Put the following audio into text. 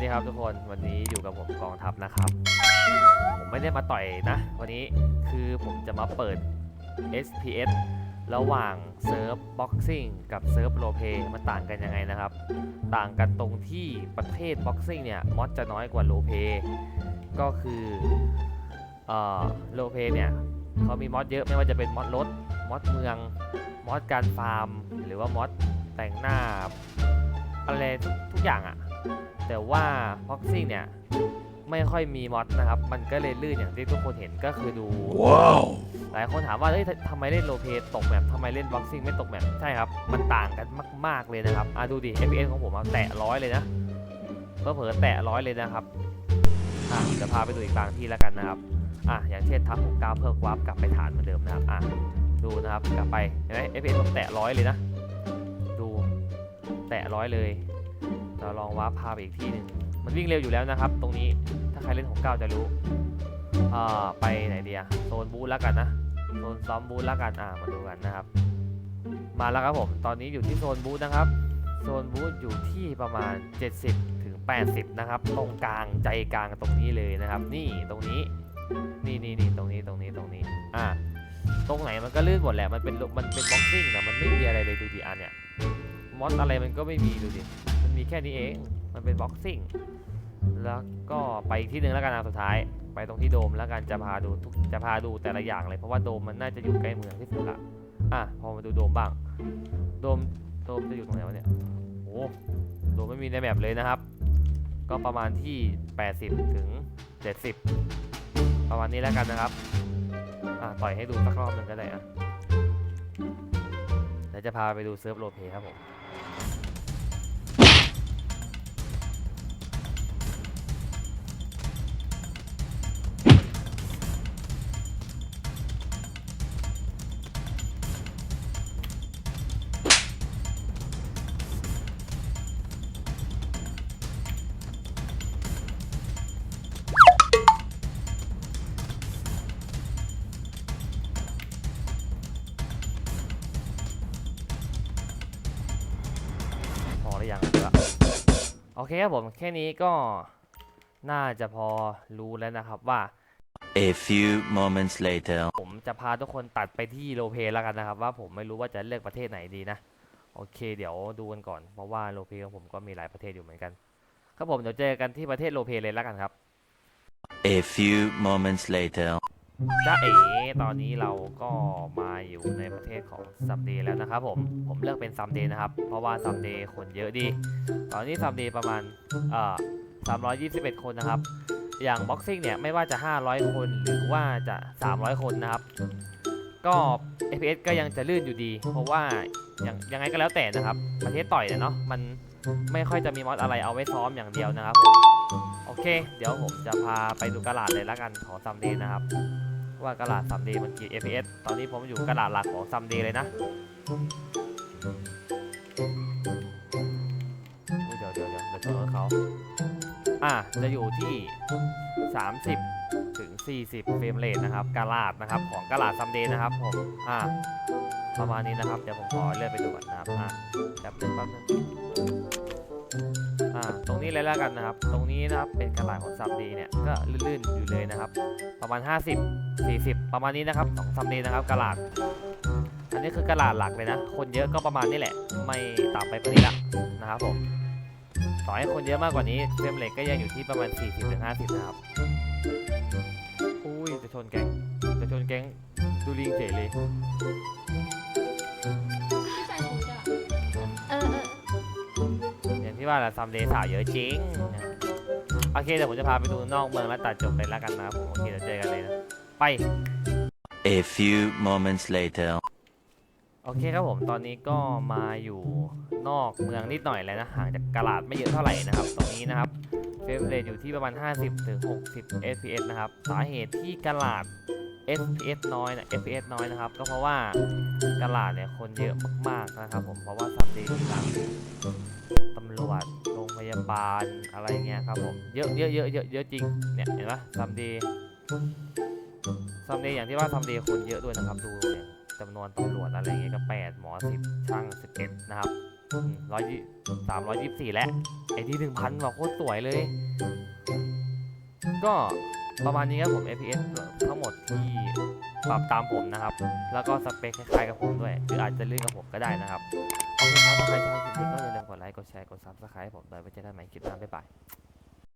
ดีครับทุกคนวันนี้อยู่กับผมกองทัพนะครับ ผมไม่ได้มาต่อยนะ วันนี้คือผมจะมาเปิด SPS ระหว่างเซิร์ฟบ็อกซิ่งกับเซิร์ฟโรเพมันต่างกันยังไงนะครับ ต่างกันตรงที่ประเภทบ็อกซิ่งเนี่ยมอดจะน้อยกว่าโรเพก็คือเอ่อโรเพเนี่ยเขามีมอดเยอะไม่ว่าจะเป็นมอดรถมอดเมืองมอดการฟาร์ม หรือว่ามอดแต่งหน้าอะไรทุกทุกอย่างอะ แต่ว่าพ็อกซิ่งเนี่ยไม่ค่อยมีมอดนะครับ มันก็เลยลื่นอย่างที่ทุกคนเห็นก็คือดู ว้าว หลายคนถามว่าเฮ้ยทำไมเล่นโลเปตกแมปทำไมเล่นบ็อกซิ่งไม่ตกแมปใช่ครับ มันต่างกันมาก ๆเลยนะครับอะดูดิ FPS ของผมเอาแตะร้อยเลยนะเพิ่เผลอๆแตะร้อยเลยนะครับอะเดี๋ยวพาไปดูอีกบางที่แล้วกันนะครับอะอย่างเช่นทับ69เพิ่มวาร์ปกลับไปฐานเหมือนเดิมนะครับอะดูนะครับกลับไปเห็นไหม FPS ผมแตะร้อยเลยนะ ดูแตะร้อยเลยเราลอง วาร์ปพาไปอีกที่หนึ่งมันวิ่งเร็วอยู่แล้วนะครับ ตรงนี้ถ้าใครเล่นของเก้าจะรู้อ่าไปไหนเดีอะโซนบูธแล้วกันนะโซนซ้อมบูธแล้วกันอ่ามาดูกันนะครับ มาแล้วครับผมตอนนี้อยู่ที่โซนบูธนะครับโซนบูธอยู่ที่ประมาณ 70 ถึง 80 นะครับ ตรงกลางใจกลางตรงนี้เลยนะครับ นี่ตรงนี้นี่นี่นี่ตรงนี้ตรงนี้ตรงนี้อ่าตรงไหนมันก็ลื่นหมดแหละมันเป็นมันเป็นบ็อกซิ่งนะมันไม่มีอะไรเลยดูดิอันเนี้ยมอสอะไรมันก็ไม่มีดูดิ แค่นี้เอง มันเป็นบ็อกซิ่ง แล้วก็ไปอีกที่หนึ่งแล้วกันนะสุดท้าย ไปตรงที่โดมแล้วกันจะพาดูทุกจะพาดูแต่ละอย่างเลย เพราะว่าโดมมันน่าจะอยู่ใกล้เมืองที่สุดละอะพอมาดูโดมบ้าง โดม โดมจะอยู่ตรงไหนวะเนี่ย โอ้โดมไม่มีในแมปเลยนะครับ ก็ประมาณที่ 80 ถึง 70 ประมาณนี้แล้วกันนะครับอะปล่อยให้ดูสักรอบหนึ่งก็ได้อะเดี๋ยวจะพาไปดูเซิร์ฟโรลเพลย์ครับผม อหรือยังเดี๋ยวละโอเคครับผมแค่นี้ก็น่าจะพอรู้แล้วนะครับว่า A few moments later. ผมจะพาทุกคนตัดไปที่โลเพแล้วกันนะครับ ว่าผมไม่รู้ว่าจะเลือกประเทศไหนดีนะ โอเค เดี๋ยวดูกันก่อนเพราะว่าโลเพของผมก็มีหลายประเทศอยู่เหมือนกันครับผมเดี๋ยวเจอกันที่ประเทศโลเพเลยแล้วกันครับ A few moments later. จ้าเอ๋ตอนนี้เราก็มาอยู่ในประเทศของซัมเดย์แล้วนะครับผม ผมเลือกเป็นซัมเดย์นะครับ เพราะว่าซัมเดย์คนเยอะดี ตอนนี้ซัมเดย์ประมาณเอ่อ321 คนนะครับ อย่างบ็อกซิ่งเนี่ยไม่ว่าจะ 500 คนหรือว่าจะ 300 คนนะครับ ก็ FPS ก็ยังจะลื่นอยู่ดี เพราะว่าอย่างยังไงก็แล้วแต่นะครับ ประเทศต่อยเนาะมันไม่ค่อยจะมีมอดอะไรเอาไว้ซ้อมอย่างเดียวนะครับผม โอเค เดี๋ยวผมจะพาไปดูกระดาษเลยละกันของซัมเดย์นะครับ ว่ากระดาษซัมเดย์มันกี่ FPS ตอนนี้ผมอยู่กระดาษหลักของซัมเดย์เลยนะอุ๊ยเดี๋ยวเดี๋ยวเดี๋ยวเดี๋ยวชนรถเขาอะจะอยู่ที่ 30 ถึง 40 เฟรมเรทนะครับกระดาษนะครับของกระดาษซัมเดย์นะครับผมอะประมาณนี้นะครับ เดี๋ยวผมขอเลื่อนไปดูก่อนนะครับอะแป๊บนึงแป๊บนึง อ่าตรงนี้เลยแล้วกันนะครับ ตรงนี้นะครับเป็นกระดาษของซัมดย์เนี่ยก็ลื่นๆอยู่เลยนะครับ ประมาณ 50 40 ประมาณนี้นะครับสองซัมดย์นะครับกระดาษอันนี้คือกระดาษหลักเลยนะ คนเยอะก็ประมาณนี้แหละ ไม่ต่ำไปกว่านี้ละนะครับผมต่อให้คนเยอะมากกว่านี้เฟรมเรทก็ยังอยู่ที่ประมาณ 40ถึง50 นะครับอุ้ยจะชนแก๊งจะชนแก๊งดูลิงเฉยเลย ที่ว่าแหละซัมเดย์สาวเยอะจริงนะโอเคเดี๋ยวผมจะพาไปดูนอกเมืองแล้วตัดจบเลยแล้วกันนะครับผมโอเคเดี๋ยวเจอกันเลยนะไป A few moments later. โอเคครับผมตอนนี้ก็มาอยู่นอกเมืองนิดหน่อยแล้วนะห่างจากกาลาดไม่เยอะเท่าไหร่นะครับ ตรงนี้นะครับเฟรมเรทอยู่ที่ประมาณ 50ถึง60 fps นะครับ สาเหตุที่กาลาด fps น้อยนะ fps น้อยนะครับ ก็เพราะว่ากาลาดเนี่ยคนเยอะมากๆนะครับผมเพราะว่าซัมเดย์มีทั้งตำรวจโรงพยาบาลอะไรเงี้ยครับผมเยอะเยอะเยอะเยอะเยอะจริงเนี่ยเห็นปะซัมเดย์ซัมเดย์อย่างที่ว่าซัมเดย์คนเยอะด้วยนะครับดูเนี่ยจำนวนตำรวจอะไรเงี้ยก็8หมอ10ช่าง11นะครับร้อยสามร้อยยี่สิบสี่แล้วไอ้ที่หนึ่งพันบอกโคตรสวยเลย ก็ ประมาณนี้ครับผม FPS ทั้งหมดที่ปรับตามผมนะครับ แล้วก็สเปคคล้ายๆกับผมด้วย หรืออาจจะเลื่อนกับผมก็ได้นะครับ โอเคครับถ้าใครชอบคลิปนี้ก็อย่าลืมกดไลค์ กดแชร์ กด subscribe ผมด้วยไว้เจอกันใหม่คลิปหน้า บ๊ายบาย